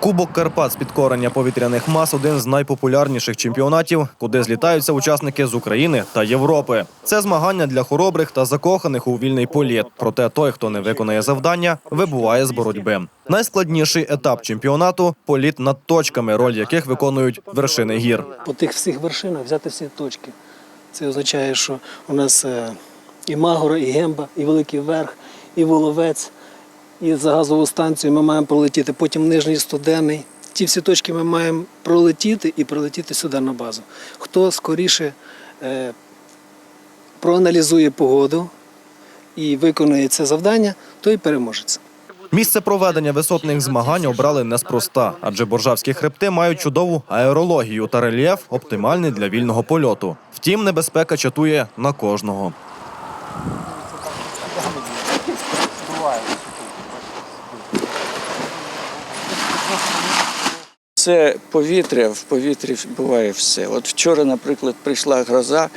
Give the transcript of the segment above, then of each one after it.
Кубок Карпат з підкорення повітряних мас один з найпопулярніших чемпіонатів, куди злітаються учасники з України та Європи. Це змагання для хоробрих та закоханих у вільний політ. Проте той, хто не виконає завдання, вибуває з боротьби. Найскладніший етап чемпіонату політ над точками, роль яких виконують вершини гір. по тих всіх вершинах взяти всі точки. Це означає, що у нас е, і Магора, і Гемба, і Великий Верх, і Воловець, і за газову станцію ми маємо пролетіти, потім Нижній Студенний. Ті всі точки ми маємо пролетіти і прилетіти сюди на базу. Хто скоріше е, проаналізує погоду і виконує це завдання, той переможеться. Місце проведення висотних змагань обрали неспроста, адже боржавські хребти мають чудову аерологію та рельєф, оптимальний для вільного польоту. Втім, небезпека чатує на кожного. Це повітря, в повітрі буває все. От вчора, наприклад, прийшла гроза,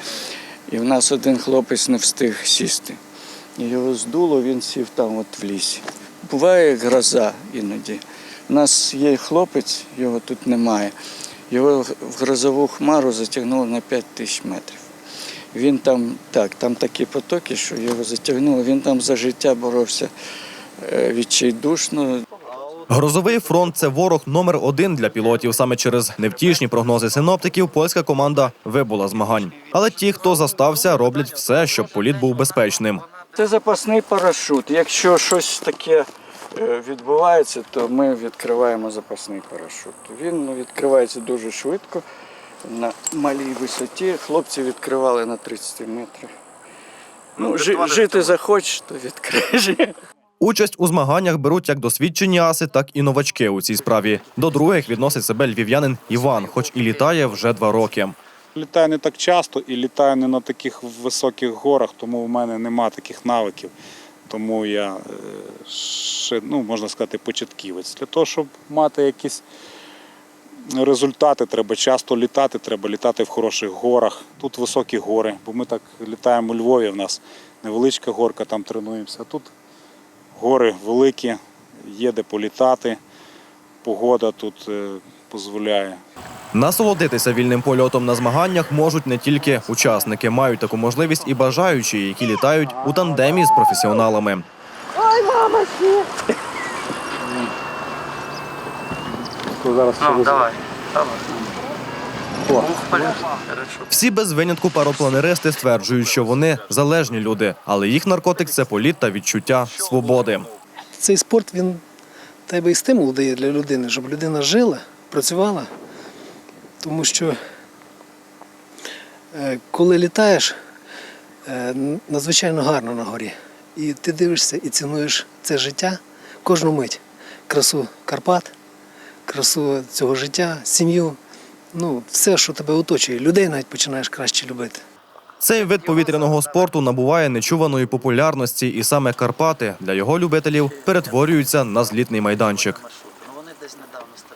і в нас один хлопець не встиг сісти. Його здуло, він сів там от в лісі. Буває гроза іноді. У нас є хлопець, його тут немає. Його в грозову хмару затягнуло на 5 тисяч метрів. Він там, так, там такі потоки, що його затягнуло. Він там за життя боровся е, відчайдушно. Грозовий фронт це ворог номер один для пілотів. Саме через невтішні прогнози синоптиків польська команда вибула змагань. Але ті, хто застався, роблять все, щоб політ був безпечним. Це запасний парашут. Якщо щось таке е, відбувається, то ми відкриваємо запасний парашут. Він ну, відкривається дуже швидко на малій висоті. Хлопці відкривали на 30 метрах. Ну, жити захочеш, то відкриєш. Участь у змаганнях беруть як досвідчені аси, так і новачки у цій справі. До других відносить себе львів'янин Іван, хоч і літає вже два роки. Літаю не так часто і літаю не на таких високих горах, тому в мене нема таких навиків. Тому я е, ще, ну, можна сказати, початківець. Для того, щоб мати якісь результати, треба часто літати, треба літати в хороших горах. Тут високі гори, бо ми так літаємо у Львові, в нас невеличка горка, там тренуємося. А тут гори великі, є де політати, погода тут е, дозволяє. Насолодитися вільним польотом на змаганнях можуть не тільки учасники, мають таку можливість і бажаючі, які літають у тандемі з професіоналами. Всі без винятку паропланеристи стверджують, що вони залежні люди, але їх наркотик це політ та відчуття свободи. Цей спорт він тебе і стимул дає для людини, щоб людина жила, працювала. Тому що е, коли літаєш, е, надзвичайно гарно на горі. І ти дивишся і цінуєш це життя кожну мить. Красу Карпат, красу цього життя, сім'ю. Ну, все, що тебе оточує. Людей навіть починаєш краще любити. Цей вид повітряного спорту набуває нечуваної популярності, і саме Карпати для його любителів перетворюються на злітний майданчик.